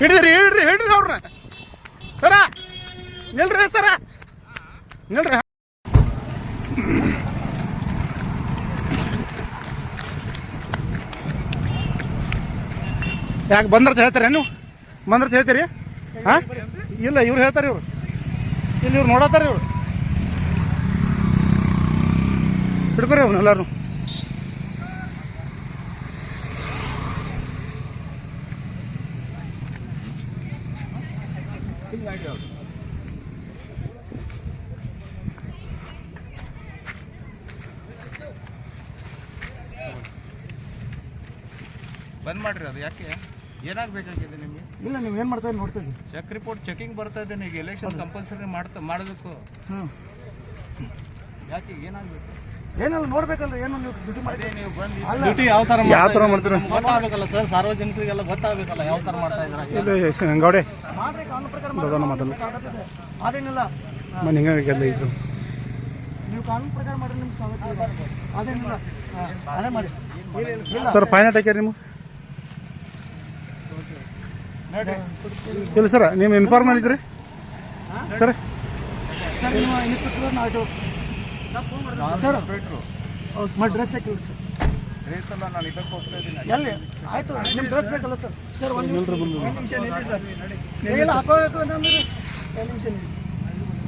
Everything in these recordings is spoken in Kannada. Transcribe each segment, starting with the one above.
ಹಿಡಿದ್ರಿ ಹಿಡ್ರಿ ಹಿಡ್ರಿ ಅವ್ರನ್ನ ಸರ ನಿಲ್ರಿ ಸರ. ನಿಲ್ರಿ ಯಾಕೆ ಬಂದ್ರದ್ದು ಹೇಳ್ತಾರೆ ನೀವು? ಬಂದ್ರದ್ದು ಹೇಳ್ತೀರಿ? ಹಾಂ? ಇಲ್ಲ, ಇವ್ರು ಹೇಳ್ತಾರೆ ಇವ್ರು. ಇಲ್ಲಿ ಇವ್ರು ನೋಡತ್ತಾರ ಇವ್ರು. ಹಿಡ್ಕೊರಿ ಅವ್ನು ಎಲ್ಲಾರು ಬಂದ್ ಮಾಡ್ರಿ ಅದು ಯಾಕೆ? ಏನಾಗಬೇಕಾಗಿದೆ ನಿಮಗೆ? ಇಲ್ಲ ನೀವು ಏನು ಮಾಡ್ತಾ ನೋಡ್ತಾ ಇದ್ದೀನಿ ಚೆಕ್ ರಿಪೋರ್ಟ್ ಚೆಕಿಂಗ್ ಬರ್ತಾ ಇದೆ ಈಗ ಎಲೆಕ್ಷನ್ ಕಂಪಲ್ಸರಿ ಮಾಡ್ತಾ ಮಾಡಬೇಕು. ಹ್ಞೂ ಯಾಕೆ ಏನಾಗಬೇಕು? ಏನಲ್ಲ ನೋಡ್ಬೇಕಲ್ಲ ಏನು ನೀವು ಡ್ಯೂಟಿ ಮಾಡಿ ನೀವು ಬಂದು ಡ್ಯೂಟಿ ಯಾವ ತರ ಯಾವ ಥರ ಮಾಡ್ತೀರ? ಗೊತ್ತಾಗಬೇಕಲ್ಲ ಸರ್ ಸಾರ್ವಜನಿಕರಿಗೆಲ್ಲ ಗೊತ್ತಾಗಬೇಕಲ್ಲ ಯಾವ ತರ ಮಾಡ್ತಾ ಇದ್ದಾರೆ ಇಲ್ಲ ಗೌಡೆ. ಮಾಡ್ರಿ ಕಾನೂನು ಪ್ರಕಾರ ಬರೋಣ ಮೊದಲು ಆಗತ್ತದೆ. ಅದೇನಿಲ್ಲ. ಮನೆ ಇದ್ರು ನೀವು ಕಾನೂನು ಪ್ರಕಾರ ಮಾಡ್ರಿ ನಿಮ್ಗೆ ಸ್ವಾಗತ ಇದೆ. ಅದೇನಿಲ್ಲ. ಅದೇ ಮಾಡಿ. ಇಲ್ಲ. ಸರ್ ಫೈನ್ ಹಾಕ್ಯಾರ ನೀವು. ಇಲ್ಲ ಸರ್ ನೀವು ಇನ್ಫಾರ್ಮ್ ಮಾಡಿದ್ರಿ. ಸರ್. ಸರ್ ನಿಮ್ಮ ಇನ್ಸ್ಪೆಕ್ಟರ್ ನಾವು ಸರ್ ಮಾಡಿ ಡ್ರೆಸ್ ಹಾಕಿವ್ರಿ ಸರ್ ಡ್ರೆಸ್ ಎಲ್ಲ ನಾನು ಇದಕ್ಕೆ ಹೋಗ್ತಾ ಇದ್ದೀನಿ. ಎಲ್ಲಿ? ಆಯ್ತು ನಿಮ್ಮ ಡ್ರೆಸ್ ಬೇಕಲ್ಲ ಸರ್ ಸರ್ ಒಂದು ನಿಮಿಷ. ಒಂದು ನಿಮಿಷ ನಿಲ್ಲಿ ಸರ್ ಇಲ್ಲ ಹಾಕೋಬೇಕು ಅಂದ್ರೆ ಒಂದು ನಿಮಿಷ ನಿಲ್ಲಿ.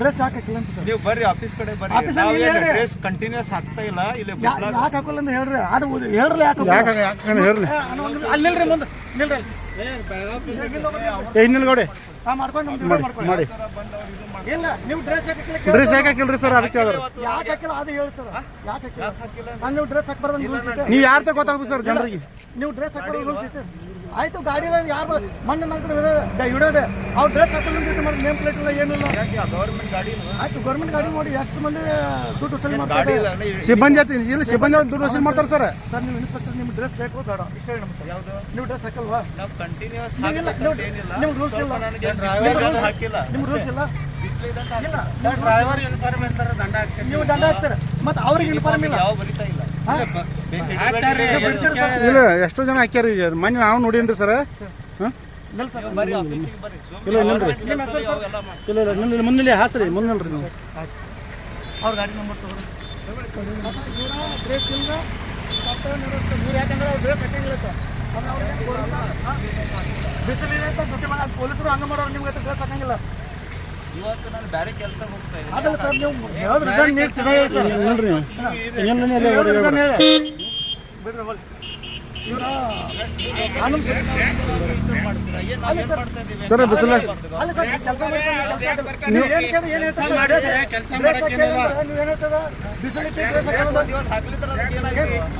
ಡ್ರೆಸ್ ಹಾಕಿಲ್ಲ ಅಂತ ಸರ್ ನೀವು ಬರ್ರಿ ಆಫೀಸ್ ಕಡೆ ಬರ್ರಿ. ಆಫೀಸ್ ಅಲ್ಲಿ ಡ್ರೆಸ್ ಕಂಟಿನ್ಯೂಸ್ ಹಾಕ್ತಾ ಇಲ್ಲ ಇಲ್ಲಿ ಯಾಕೆ ಹಾಕೋಲ್ಲ ಅಂತ ಹೇಳ್ರಿ? ಅದು ಹೇಳ್ರಿ ಯಾಕೆ ಯಾಕೆ ಯಾಕೆ ಹೇಳ್ರಿ. ಅಲ್ಲಿ ನಿಲ್ರಿ ಮುಂದೆ. ನಿಲ್ರಿ ಅಲ್ಲಿ. ಏ ಇನ್ನಿಲ್ಲ ಗೌಡೆ ಹಾ ಮಾಡ್ಕೊಂಡು ಮಾಡ್ಕೊಂಡು ಮಾಡಿ ಇಲ್ಲ ನೀವು ಡ್ರೆಸ್ ಡ್ರೆಸ್ ಯಾಕೆ ಹಾಕಿಲ್ರಿ ಸರ್ ಅದಕ್ಕೆ ಯಾವ್ದಾರು ಯಾಕೆ ಹಾಕಿಲ್ಲ ಅದು ಹೇಳಿ ಸರ್ ಯಾಕೆ ಹಾಕಿಲ್ಲ? ನಾನು ನೀವು ಡ್ರೆಸ್ ಹಾಕ್ಬಾರ್ದು ರೂಲ್ಸ್ ಐತೆ ನೀವು ಯಾರು ಗೊತ್ತಾಗ್ಬೇಕು ಸರ್ ಜನರಿಗೆ? ನೀವು ಡ್ರೆಸ್ ಹಾಕೋದು ರೂಲ್ಸ್ ಐತೆ ಆಯ್ತು ಗಾಡಿ ಯಾರು ಮಣ್ಣು ನನ್ನ ಕಡೆ ಇದೆ ಹಿಡಿಯೋದೆ ಅವ್ರು ಡ್ರೆಸ್ ಹಾಕೊಂಡು ಮಾಡಿ ನೇಮ್ ಪ್ಲೇಟ್ ಇಲ್ಲ. ಏನಿಲ್ಲ ಗೌರ್ಮೆಂಟ್ ಗಾಡಿ ಆಯ್ತು ಗೌರ್ಮೆಂಟ್ ಗಾಡಿ ನೋಡಿ ಎಷ್ಟು ಮಂದಿ ದುಡ್ಡು ವಸೂಲಿ ಗಾಡಿ ಮಾಡ್ತಾರೆ ಸಿಬ್ಬಂದಿ ಇಲ್ಲ ಸಿಬ್ಬಂದಿ ದುಡ್ಡು ವಸೂಲಿ ಮಾಡ್ತಾರೆ ಸರ್. ಸರ್ ನೀವು ಇನ್ಸ್ಪೆಕ್ಟರ್ ನಿಮ್ಗೆ ಡ್ರೆಸ್ ಬೇಕು ಬೇಡ. ಇಷ್ಟೇ ನಮ್ಮ ಸರ್. ಯಾವ್ದು? ನೀವು ಡ್ರೆಸ್ ಹಾಕಲ್ವಾ? ನಾವು ಕಂಟಿನ್ಯೂಸ್ ನೀವು rules ಸ್ವಲ್ಪ ಇಲ್ಲ. ನನಗೆ ನಿಮ್ಮ ಹಾಕಿಲ್ಲ. ನಿಮ್ಮ ರೂಲ್ಸ್ ಇಲ್ಲ. ಡಿಸ್ಪ್ಲೇ ಇಲ್ಲ. ಡ್ರೈವರ್ ಯೂನಿಫಾರ್ಮ್ ಇರ್ತಾರೆ ದಂಡ ಹಾಕ್ತಾರೆ. ನೀವು ದಂಡ ಹಾಕ್ತಾರೆ. ಮತ್ತೆ ಅವ್ರಿಗೆ ಇನ್ಫಾರ್ಮ್ ಇಲ್ಲ. ಯಾವ ಬರಿತಾ ಇಲ್ಲ. ಇಲ್ಲ ಎಷ್ಟೋ ಜನ ಹಾಕ್ಯಾರ ಈಗ. ಮೊನ್ನೆ ನಾವು ನೋಡೀನ್ರಿ ಸರ್. ಇಲ್ಲ ನಿಲ್ರಿ. ಇಲ್ಲ. ಇಲ್ಲ ನಿಲ್ಲ ಮುಂದಿಲ್ಲ ಹಾಸ್ರಿ ಮುಂದೆ ನಿಲ್ರಿ ನೀವು. ಪೊಲೀಸರು ಹಂಗ ಮಾಡೋರು ನಿಮ್ಗೆ ಡ್ರೆಸ್ ಹಾಕಂಗಿಲ್ಲ ಇವತ್ತು ನಾನು ಬೇರೆ ಕೆಲಸ ಹೋಗ್ತಾ ಇದ್ದೀನಿ ಅದಲ್ಲ ಸರ್ ನೀವು ಯಾವ್ದು ರಿಸಲ್ಟ್ ಸರ್. ಹೇಳಿ ಬಿಡ್ರಿ ಹೋಗ್ಲಿ. ಇವ್ರ ಕಾನೂನು ಸರ್ ಸರ್ ಬಿಸಿಲ ಅಲ್ಲ ಸರ್ ಕೆಲಸ ನೀವು ಹೇಳ್ತಾರೆ? ಕೆಲಸ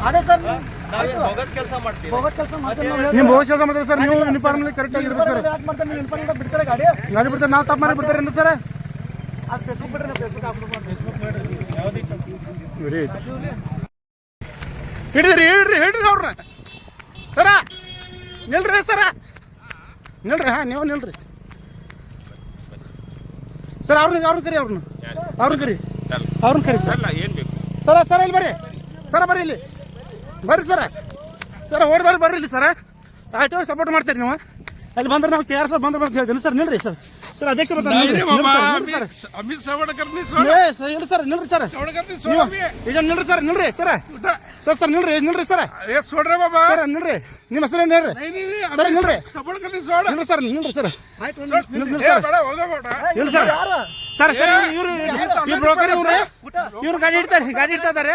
ಅದೇ ಸರ್ ಸರ್? ನೀವು ಯೂನಿಫಾರ್ಮ್ ಕರೆಕ್ಟ್ ಆಗಿರ್ಬೇಕು ಸರ್. ಗಾಡಿ? ಗಾಡಿ ಬಿಡ್ತಾರೆ? ನಾವು ತಪ್ಪು ಮಾಡಿ ಬಿಡ್ತಾರೆ ಸರ್? ಅದು ಫೇಸ್ಬುಕ್ ಬಿಡ್ರಿ ಫೇಸ್ಬುಕ್ ಫೇಸ್ಬುಕ್ ಹಿಡಿದ್ರಿ ಹಿಡ್ರಿ ಹಿಡ್ರಿ ಅವ್ರನ್ನ ಸರ, ನಿಲ್ರಿ ಸರ. ನಿಲ್ರಿ, ಹಾಂ, ನೀವು ನಿಲ್ರಿ. ಸರ್ ಅವ್ರನ್ನ ಅವ್ರನ್ನ ಕರಿ ಅವ್ರನ್ನ ಅವ್ರನ್ನ ಕರಿ. ಅವ್ರನ್ನ ಕರಿ ಸರ್. ಸರ ಸರ, ಇಲ್ಲಿ ಬರ್ರಿ. ಸರ, ಬರ್ರಿ ಇಲ್ಲಿ. ಬರ್ರಿ ಸರ. ಸರ, ಓಡಿ, ಬರ್ರಿ ಬರ್ರಿ ಇಲ್ಲಿ ಸರ. ಆಯ್ತು, ಸಪೋರ್ಟ್ ಮಾಡ್ತೀರಿ ನೀವು. ಅಲ್ಲಿ ಬಂದ್ರೆ ನಾವು ಕೆ ಆರ್ ಎಸ್ ಬಂದ್ರೆ ಬಂದು ಹೇಳ್ತೀನಿ. ಸರ್ ನಿಲ್ರಿ ಸರ್. ಸರ್ ಅಧ್ಯಕ್ಷ ಬರ್ತಾರೆ ನಿಲ್ರಿ, ನಿಲ್ರಿ sir, ನಿಲ್ರಿ sir. Amit Savadkar sir sir ನಿಲ್ರಿ sir. ಈಗ ನಿಲ್ರಿ ಸರ್ ನಿಲ್ರಿ ಸರ್. ಸರ್ ಸರ್ ನಿಲ್ರಿ ನಿಲ್ರಿ ಸರ್. ಸೋಡ್ರಿ ಸೋಡ್ರೆ ಬಾಬಾ. ಸರ್ ನಿಲ್ರಿ. ನಿಮ್ಮ ಹೆಸರು ನಿಲ್ರಿ ಸರ್ ನಿಲ್ರಿ. ನಿಲ್ರಿ ಸರ್ ನಿಲ್ರಿ ಸರ್. ನಿಲ್ರಿ. ಸರ್. ಸರ್. ಸರ್ ಸರ್ ಇವರು ಇವ್ರು ಬ್ರೋಕರ್ ಇವ್ರು. ಇವ್ರು ಗಾಡಿ ಇಡ್ತಾರೆ ಗಾಡಿ ಇಡ್ತಾ ಇದಾರೆ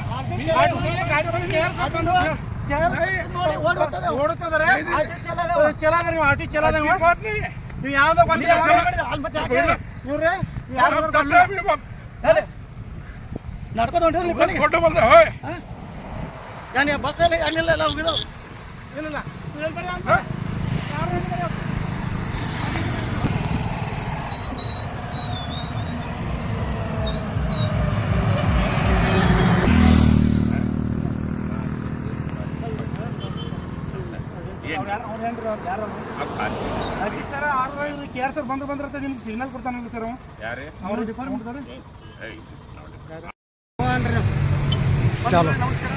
ಚಲಾದ ನೀವು ಆಟೋ ಚಲಾದ ನೀವು. ಯಾವ್ದೋ ಗೊತ್ತಿಲ್ಲ ಇವ್ರೆ ನಡ್ಕೊಂಡು ಹೊಂಟಿರಿ ನಾನು ಬಸ್ಸಲ್ಲಿ ಅಲ್ಲಿಲ್ಲ ಎಲ್ಲ ಹೋಗಿದ್ದು ಇಲ್ಲ ಇಲ್ಲ ಇಲ್ಲಿ ಬರ್ರಿ ಅಂತ. ಯಾರು ಇಲ್ಲಿ ಬರ್ರಿ? ಸರ್ ಅದಕ್ಕೆ ಸರ್ ಆರು ಇವ್ರು ಕೆ ಆರ್ ಸರ್ ಬಂದ್ರೆ ಬಂದ್ರೆ ನಿಮ್ಗೆ ಸಿಗ್ನಲ್ ಕೊಡ್ತಾನಲ್ಲ ಸರ್ ಯಾರೇ? ಅವರು ಡಿಪಾರ್ಟ್ಮೆಂಟ್ ಚಾಲು. ನಮಸ್ಕಾರ.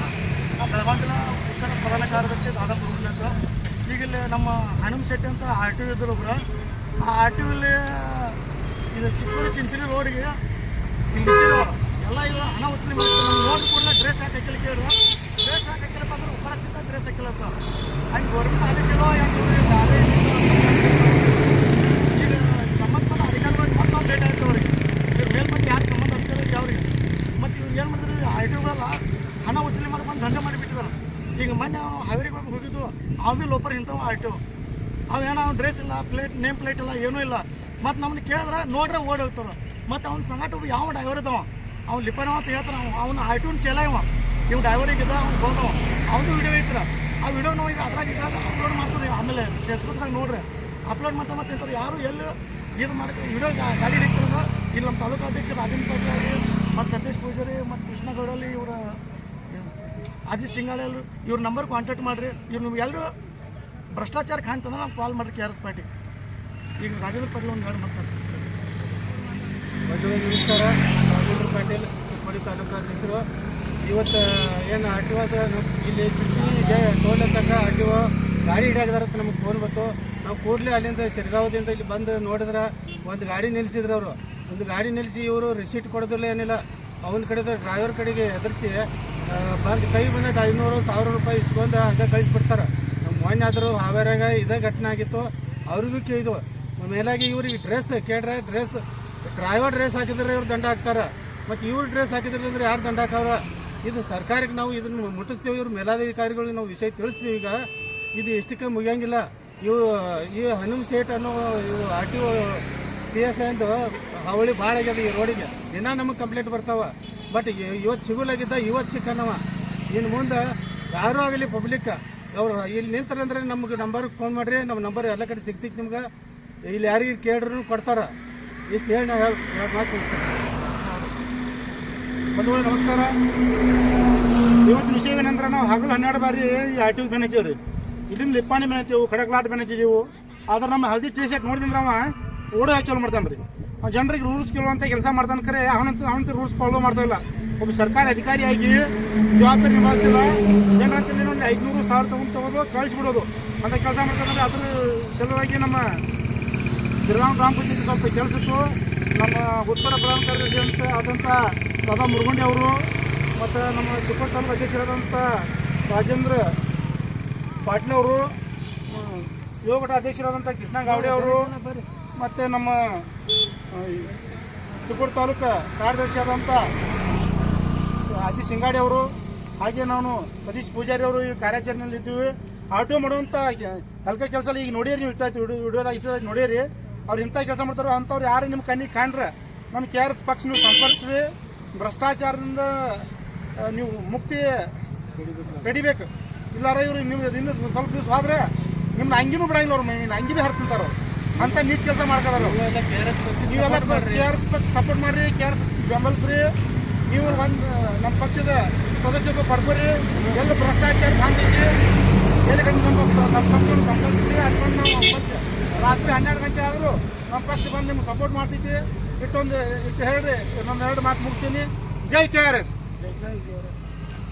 ನಾವು ಬೆಳಗಾವಿ ಜಿಲ್ಲಾ ಉತ್ತರ ಪ್ರಧಾನ ಕಾರ್ಯದರ್ಶಿ ದಾದಾ ಅಂತ. ಈಗ ಇಲ್ಲಿ ನಮ್ಮ ಹಣಮ್ ಶೆಟ್ಟಿ ಅಂತ ಆರ್ ಟಿ ಇದ್ದರು ಒಬ್ರು. ಆ ಆರ್ ಟಿ ಇಲ್ಲಿ ಇದು ಚಿಕ್ಕೂರು ಚಿಂಚಲಿ ರೋಡ್ಗೆ ಇಲ್ಲಿ ಎಲ್ಲ ಇವರು ಹಣ ವಸೂಲಿ ಮಾಡ್ತಾರೆ ನೋಡಿ ಕೂಡಲೇ ಡ್ರೆಸ್ ಹಾಕಿಲ್ಲ ಕೇಳಿದ್ರು ಡ್ರೆಸ್ ಹಾಕಿಲ್ಲಪ್ಪ ಅಂದ್ರೆ ಉಪರಸ್ಥಿತ ಡ್ರೆಸ್ ಹಾಕಿಲ್ಲ ಅಂತ. ಹಂಗೆ ಗೌರ್ಮೆಂಟ್ ಹೆಂಗೆ ಇವ್ರು ದಾರಿ ಈಗ ಸಂಬಂಧಪಟ್ಟ ಅಧಿಕಾರಿಗಳಿಗೆ ಮತ್ತೊಂದು ಲೇಟ್ ಆಯ್ತು ಅವ್ರಿಗೆ. ಇವ್ರ ಮೇಲ್ಪಟ್ಟು ಯಾರು ಸಂಬಂಧ ಅಧಿಕಾರಿ ಅವ್ರಿಗೆ. ಮತ್ತು ಇವ್ರು ಏನು ಮಾಡಿದ್ರು ಐ ಟಿಗಳೆಲ್ಲ ಹಣ ವಸೂಲಿ ಮಾಡಿ ಬಂದು ದಂಡ ಮಾಡಿಬಿಟ್ಟಿದ್ದಾರೆ ಈಗ ಮೊನ್ನೆ ಅವನು ಹಾವೇರಿಗೆ ಹೋಗಿ ಹೋಗಿದ್ದು ಭೀ ಲೋಪರ್ ಇಂಥವು ಟಿ ಅವೇನೋ ಡ್ರೆಸ್ ಇಲ್ಲ, ಪ್ಲೇಟ್, ನೇಮ್ ಪ್ಲೇಟ್ ಇಲ್ಲ, ಏನೂ ಇಲ್ಲ. ಮತ್ತು ನಮ್ಮನ್ನ ಕೇಳಿದ್ರೆ ನೋಡ್ರೆ ಓಡಿ ಹೋಗ್ತಾರೆ ಮತ್ತು ಅವ್ನ ಸಂಗಟ ಯಾವ ಡೈವರ್ ಇದ್ದಾವ ಅವ್ನು ಲಿಪನ ಅಂತ ಹೇಳ್ತಾನೆ. ಅವ್ನು ಅವ್ನು ಐ ಚೆಲ ಇವ. ಇವ್ ಡ್ರೈವರಿಗೆ ಇದ್ದ ಅವ್ನು ಹೋದವ ಅವನು ವಿಡಿಯೋ ಐತ್ರ. ಆ ವಿಡಿಯೋ ನಾವು ಈಗ ಅದ್ರಾಗ ಇದ್ರಾಗ ಅಪ್ಲೋಡ್ ಮಾಡ್ತೀವಿ ಆಮೇಲೆ ಫೇಸ್ಬುಕ್ದಾಗ ನೋಡ್ರಿ ಅಪ್ಲೋಡ್ ಮಾಡ್ತಾ ಮತ್ತೆ ಇಂಥವ್ರು ಯಾರು ಎಲ್ಲಿ ಇದು ಮಾಡ್ತಾರೆ ವಿಡಿಯೋ ಗಾಡಿ ಹಿಡಿತಿರೋದು? ಇಲ್ಲಿ ನಮ್ಮ ತಾಲೂಕು ಅಧ್ಯಕ್ಷ ರಾಜೇಂದ್ರ ಪಾಟೀಲ್ ಅವರು, ಮತ್ತು ಸತೀಶ್ ಪೂಜಾರಿ, ಮತ್ತು ಕೃಷ್ಣಗೌಡಲ್ಲಿ ಇವರ, ಅಜಿತ್ ಸಿಂಗಾಳಿ ಇವ್ರ ನಂಬರ್ ಕಾಂಟ್ಯಾಕ್ಟ್ ಮಾಡಿರಿ. ಇವ್ರು ನಿಮ್ಗೆ ಎಲ್ಲರೂ ಭ್ರಷ್ಟಾಚಾರ ಕಾಣ್ತಂದ್ರೆ ನಾವು ಕಾಲ್ ಮಾಡಿರಿ ಕೆ ಆರ್ ಎಸ್ ಪಾರ್ಟಿ. ಈಗ ರಾಜೇಂದ್ರ ಪಾಟೀಲ್ ಒಂದು ಎರಡು ಮಾತಾಡ್ತಾರೆ ನಮಸ್ಕಾರ. ಪಾಟೀಲ್ ಚಿಕ್ಕೋಡಿ ತಾಲೂಕು ಅಧ್ಯಕ್ಷರು. ಇವತ್ತು ಏನು ಆರ್ ಟಿ ಇಲ್ಲಿ ಚಿಟ್ಟಿಗೆ ಟೋಲ್ ತಕ್ಕ ಆರ್ ಟಿ ಒ ಗಾಡಿ ಹಿಡಿಯಾಗದಾರ ಅಂತ ನಮಗೆ ಫೋನ್ ಬಂತು. ನಾವು ಕೂಡಲೇ ಅಲ್ಲಿಂದ ಶಿರ್ಗಾವದಿಂದ ಇಲ್ಲಿ ಬಂದು ನೋಡಿದ್ರೆ, ಒಂದು ಗಾಡಿ ನಿಲ್ಲಿಸಿದ್ರು ಅವರು. ಒಂದು ಗಾಡಿ ನಿಲ್ಲಿಸಿ ಇವರು ರಿಸೀಟ್ ಕೊಡೋದಿಲ್ಲ ಏನಿಲ್ಲ. ಅವನ ಕಡೆದ ಡ್ರೈವರ್ ಕಡೆಗೆ ಎದುರಿಸಿ ಬಂದು ಕೈ ಬಂದಾಗ ಐನೂರು, ಸಾವಿರ ರೂಪಾಯಿ ಇಸ್ಕೊಂಡು ಹಂಗೆ ಕಳಿಸ್ಬಿಡ್ತಾರೆ. ನಮ್ಮ ಮೊನ್ನೆ ಆದರೂ ಹಾವೇರಾಗ ಇದೇ ಘಟನೆ ಆಗಿತ್ತು. ಅವ್ರಿಗೂ ಕೇಳಿದ್ವು. ಮೇಲಾಗಿ ಇವ್ರಿಗೆ ಡ್ರೆಸ್ ಕೇಳ್ರೆ ಡ್ರೆಸ್ ಡ್ರೈವರ್ ಡ್ರೆಸ್ ಹಾಕಿದ್ರೆ ಇವ್ರು ದಂಡ ಹಾಕ್ತಾರೆ. ಮತ್ತು ಇವ್ರು ಡ್ರೆಸ್ ಹಾಕಿದ್ರೆ ಅಂದ್ರೆ ಯಾರು ದಂಡ ಹಾಕವ್ರ? ಇದು ಸರ್ಕಾರಕ್ಕೆ ನಾವು ಇದನ್ನು ಮುಟ್ಟಿಸ್ತೇವೆ, ಇವ್ರ ಮೇಲಾಧಿಕಾರಿಗಳಿಗೆ ನಾವು ವಿಷಯ ತಿಳಿಸ್ತೀವಿ ಈಗ. ಇದು ಎಷ್ಟಕ್ಕೆ ಮುಗಿಯಂಗಿಲ್ಲ. ಇವು, ಈ ಹನುಮ ಸೇಟ್ ಅನ್ನೋ ಇವು R T O P S I ಅಂದು ಹಾವಳಿ ಭಾಳ ಆಗ್ಯದ ಈ ರೋಡಿಗೆ ದಿನ ನಮಗೆ ಕಂಪ್ಲೇಂಟ್ ಬರ್ತಾವ. ಬಟ್ ಇವತ್ತು ಸಿಗುಲಾಗಿದ್ದ ಇವತ್ತು ಸಿಕ್ಕನವ. ಇನ್ನು ಮುಂದೆ ಯಾರೂ ಆಗಲಿ ಪಬ್ಲಿಕ್ ಅವ್ರು ಇಲ್ಲಿ ನಿಂತರಂದ್ರೆ ನಮ್ಗೆ ನಂಬರ್ಗೆ ಫೋನ್ ಮಾಡಿರಿ ನಮ್ಮ ನಂಬರ್ ಎಲ್ಲ ಕಡೆ ಸಿಗ್ತಿತ್ತು ನಿಮ್ಗೆ. ಇಲ್ಲಿ ಯಾರಿಗೆ ಕೇಳ್ರು ಕೊಡ್ತಾರ. ಇಷ್ಟು ಹೇಳಿ ನಾವು ಹೇಳಿ ಮಾತು. ಬಂಧುಗಳೇ, ನಮಸ್ಕಾರ. ಇವತ್ತು ವಿಷಯ ಏನಂದ್ರೆ ನಾವು ಹಗಲು ಹನ್ನೆರಡು ಬಾರಿ ಈ ಆರ್ ಟಿ ಬೆನತೀವಿ ರೀ. ಇಲ್ಲಿಂದ ಲಿಪ್ಪಾಣಿ ಬೆನತೀವಿ ಕಡಕ್ಲಾಟ್ ಬೆನತಿದ್ದೀವು ಆದ್ರೆ ನಮ್ಮ ಹಳದಿ ಟೀ ಶರ್ಟ್ ನೋಡಿದ್ರೆ ಅವ ಓಡೋ ಹಚ್ಚಲು ಚಾಲು ಮಾಡ್ತಾನೆ ರೀ. ಅವ್ನು ಜನರಿಗೆ ರೂಲ್ಸ್ ಕೇಳುವಂಥ ಕೆಲಸ ಮಾಡ್ತಾನೆ ಕರೆ, ಅವನಂತ ಅವನಂತ ರೂಲ್ಸ್ ಫಾಲೋ ಮಾಡ್ತಾ ಇಲ್ಲ. ಒಬ್ಬ ಸರ್ಕಾರಿ ಅಧಿಕಾರಿಯಾಗಿ ಜವಾಬ್ದಾರಿ ನಿಭಾಯಿಸ್ತಿಲ್ಲ. ಜನರಲ್ಲಿ ಒಂದು ಐದುನೂರು ಸಾವಿರ ತಗೊಂಡು ತಗೋದು, ಕಳಿಸ್ಬಿಡೋದು. ಅಂತ ಕೆಲಸ ಮಾಡ್ತಾನೆ ಅದ್ರ ಸಲುವಾಗಿ ನಮ್ಮ ಶ್ರೀರಾಮ್ ಗ್ರಾಮ ಪಂಚಾಯತಿ ಸ್ವಲ್ಪ ಕೆಲಸಕ್ಕೂ ನಮ್ಮ ಉತ್ತರ ಪ್ರಧಾನ ಕಾರ್ಯದರ್ಶಿ ಅಂತ ಆದಂಥ ದಾದಾ ಮುರುಗುಂಡಿ ಅವರು ಮತ್ತು ನಮ್ಮ ತಾಲೂಕು ಅಧ್ಯಕ್ಷರಾದಂಥ ರಾಜೇಂದ್ರ ಪಾಟೀಲ್ ಅವರು ಘಟ ಅಧ್ಯಕ್ಷರಾದಂಥ ಕೃಷ್ಣ ಗಾವಡೆ ಅವರು, ಮತ್ತು ನಮ್ಮ ಚಿಕ್ಕೋಡಿ ತಾಲೂಕು ಕಾರ್ಯದರ್ಶಿ ಆದಂಥ ಅಜಿ ಸಿಂಗಾಡಿ ಅವರು, ಹಾಗೆ ನಾನು ಸತೀಶ್ ಪೂಜಾರಿ ಅವರು ಈ ಕಾರ್ಯಾಚರಣೆಯಲ್ಲಿ ಇದ್ದೀವಿ. ಆಟೋ ಮಾಡುವಂಥ ಹಲ್ಕ ಕೆಲಸ ಈಗ ನೋಡಿರಿ ನೀವು ಇಟ್ಟಾಯ್ತು ವಿಡಿಯೋ ವಿಡಿಯೋದಾಗ ಇಟ್ಟು ನೋಡಿರಿ. ಅವ್ರು ಇಂಥ ಕೆಲಸ ಮಾಡ್ತಾರೋ ಅಂಥವ್ರು ಯಾರು ನಿಮ್ಮ ಕಣ್ಣಿಗೆ ಕಾಣ್ರೆ. ನಮ್ಮ ಕೆ ಆರ್ ಎಸ್ ಪಕ್ಷ ನೀವು ಸಂಪರ್ಕಿಸ್ರಿ. ಭ್ರಷ್ಟಾಚಾರದಿಂದ ನೀವು ಮುಕ್ತಿ ಕಡಿಬೇಕು ಇಲ್ಲಾರ ಇವರು ನೀವು ಇನ್ನು ಸ್ವಲ್ಪ ದಿವಸ ಹೋದ್ರೆ ನಿಮ್ಮ ಅಂಗಿನೂ ಬಿಡಂಗಿಲ್ಲ ಅವ್ರು ನಿನ್ನ ಅಂಗಿ ಭೀ ಹರ್ತಿಂತಾರ ಅಂತ ನೀಚ್ ಕೆಲಸ ಮಾಡ್ತಾರ ನೀವೆಲ್ಲ ಕೆ ಆರ್ ಎಸ್ ಪಕ್ಷ ಸಪೋರ್ಟ್ ಮಾಡ್ರಿ. ಕೆ ಆರ್ ಎಸ್ ಬೆಂಬಲಿಸ್ರಿ. ನೀವು ಒಂದು ನಮ್ಮ ಪಕ್ಷದ ಸದಸ್ಯತ್ವ ಪಡ್ಕೊರಿ. ಎಲ್ಲ ಭ್ರಷ್ಟಾಚಾರ ಕಾಣ್ತೈತಿ ಎಲ್ಲಿ ಕಂಡು ನಮ್ಮ ನಮ್ಮ ಪಕ್ಷವನ್ನು ಸಂಬಂಧಿಸಿ ಬಂದು ನಾವು ಪಕ್ಷ ರಾತ್ರಿ ಹನ್ನೆರಡು ಗಂಟೆ ಆದರೂ ನಮ್ಮ ಪಕ್ಷ ಬಂದು ನಿಮ್ಗೆ ಸಪೋರ್ಟ್ ಮಾಡ್ತೈತಿ. ಇಟ್ಟೊಂದು ಇಟ್ಟು ಹೇಳ್ರಿ ಇನ್ನೊಂದು ಎರಡು ಮಾತು ಮುಗಿಸ್ತೀನಿ. ಜೈ ಕೆ ಆರ್ ಎಸ್.